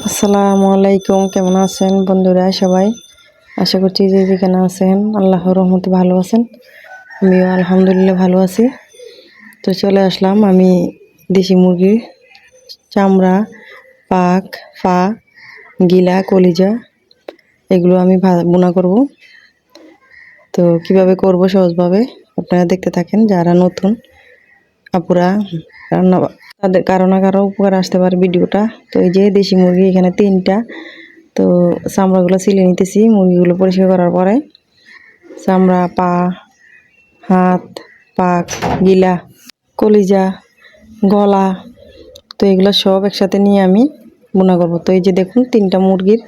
আসসালামু আলাইকুম, কেমন আছেন বন্ধুরা সবাই? আশা করছি যে যেখানে আছেন আল্লাহ রহমতে ভালো আছেন। আমিও আলহামদুলিল্লাহ ভালো আছি। তো চলে আসলাম আমি দেশি মুরগির চামড়া, পাক, ফা, গিলা, কলিজা, এগুলো আমি বোনা করব। তো কীভাবে করব সহজভাবে, আপনারা দেখতে থাকেন, যারা নতুন, আপুরা, রান্না তাদের কারও না কারও উপকার আসতে পারে ভিডিওটা। তো এই যে দেশি মুরগি এখানে তিনটা। তো চামড়াগুলো ছিলে নিতেছি, মুরগিগুলো পরিষ্কার করার পরে চামড়া, পা, হাত, পাক, গিলা, কলিজা, গলা, তো এগুলো সব একসাথে নিয়ে আমি বোনা করব। তো এই যে দেখুন, তিনটা মুরগির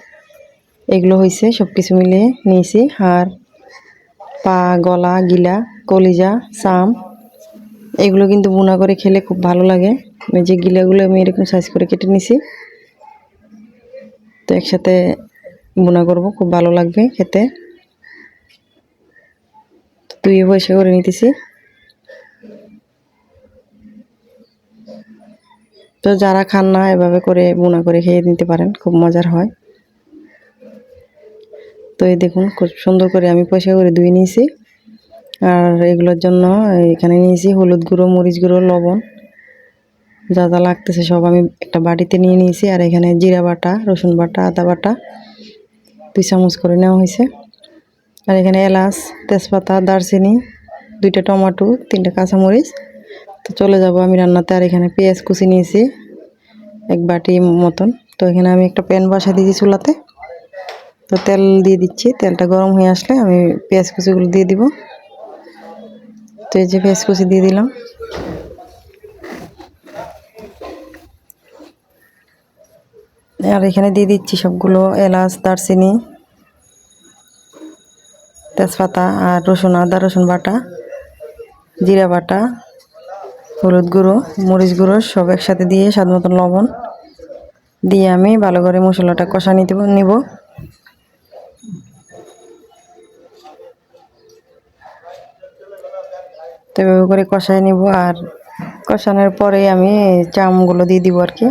এগুলো হয়েছে সব কিছু মিলিয়ে নিয়েছি। হাড়, পা, গলা, গিলা, কলিজা, চাম এগুলো কিন্তু বোনা করে খেলে খুব ভালো লাগে। যে গিলাগুলো আমি এরকম সাইজ করে কেটে নিছি। তো একসাথে বোনা করব, খুব ভালো লাগবে খেতে। তো দুই পয়সা করে নিতেছি। তো যারা খান না, এভাবে করে বোনা করে খেয়ে নিতে পারেন, খুব মজার হয়। তো এই দেখুন, খুব সুন্দর করে আমি পয়সা করে ধুয়ে নিয়েছি। আর এগুলোর জন্য এখানে নিয়েছি হলুদ গুঁড়ো, মরিচ গুঁড়ো, লবণ। যা যা লাগতেছে সব আমি একটা বাটিতে নিয়ে নিয়েছি। আর এখানে জিরা বাটা, রসুন বাটা, আদা বাটা দুই চামচ করে নেওয়া হয়েছে। আর এখানে এলাচ, তেজপাতা, দারচিনি, দুইটা টমেটো, তিনটা কাঁচামরিচ। তো চলে যাব আমি রান্নাতে। আর এখানে পেঁয়াজ কুচি নিয়েছি এক বাটি মতন। তো এখানে আমি একটা প্যান বসা দিয়েছি চুলাতে। তো তেল দিয়ে দিচ্ছি। তেলটা গরম হয়ে আসলে আমি পেঁয়াজ কুচিগুলো দিয়ে দিব। তো এই যে পেঁয়াজ কুচি দিয়ে দিলাম। আর এখানে দিয়ে দিচ্ছি সবগুলো এলাচ, দারচিনি, তেজপাতা আর রসুন, আদা, রসুন বাটা, জিরা বাটা, হলুদ গুঁড়ো, মরিচ গুঁড়ো সব একসাথে দিয়ে স্বাদ মতন লবণ দিয়ে আমি ভালো করে মশলাটা কষা নিতে নিব। তো এভাবে করে কষাই নিব আর কষানোর পরে আমি চামগুলো দিয়ে দিব আর কি,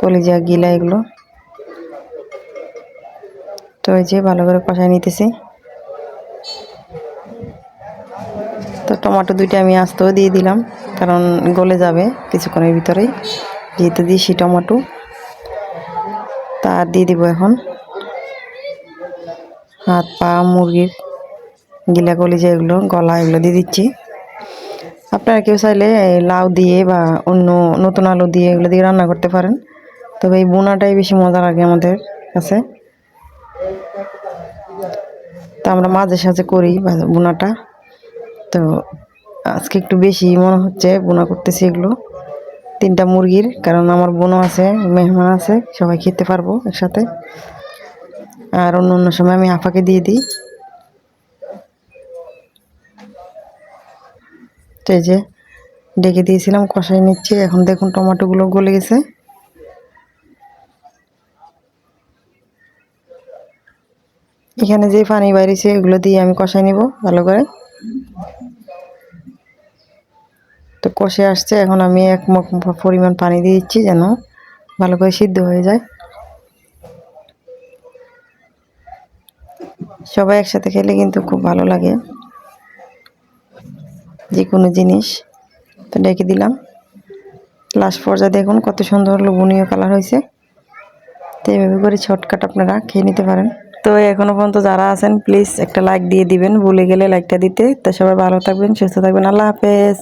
কলিজা, গিলা এগুলো। তো এই যে ভালো করে কষাই নিতেছি। তো টমাটো দুইটা আমি আস্তেও দিয়ে দিলাম, কারণ গলে যাবে কিছুক্ষণের ভিতরেই। যেহেতু দিয়েছি টমাটো, তা দিয়ে দিব এখন। হাত পা মুরগির গিলা, কলিজা এগুলো, গলা এগুলো দিয়ে দিচ্ছি। আপনারা কেউ চাইলে লাউ দিয়ে বা অন্য নতুন আলু দিয়ে এগুলো দিয়ে রান্না করতে পারেন। তবে এই বোনাটাই বেশি মজা লাগে আমাদের কাছে। তো আমরা মাঝে সাঝে করি বোনাটা। তো আজকে একটু বেশি মনে হচ্ছে বোনা করতেছি এগুলো। তিনটা মুরগির, কারণ আমার বোনও আছে, মেহমান আছে, সবাই খেতে পারব একসাথে। আর অন্য অন্য সময় আমি আফাকে দিয়ে দিই। যে ডেকে দিয়েছিলাম কষাই নিচ্ছি। এখন দেখুন টমেটোগুলো গলে গেছে। এখানে যে পানি বাইরেছে, এগুলো দিয়ে আমি কষাই নিব ভালো করে। তো কষে আসছে, এখন আমি এক মগ পরিমাণ পানি দিয়ে দিচ্ছি যেন ভালো করে সিদ্ধ হয়ে যায়। সবাই একসাথে খেলে কিন্তু খুব ভালো লাগে। কোনো জিনিস। তো ডেকে দিলাম। লাস্ট পর্যায়ে দেখুন কত সুন্দর লোভনীয় কালার হয়েছে। তো এইভাবে করে শর্টকাট আপনারা খেয়ে নিতে পারেন। তো এখনও পর্যন্ত যারা আছেন প্লিজ একটা লাইক দিয়ে দিবেন। ভুলে গেলে লাইকটা দিতে। তো সবাই ভালো থাকবেন, সুস্থ থাকবেন। আল্লাহ হাফেজ।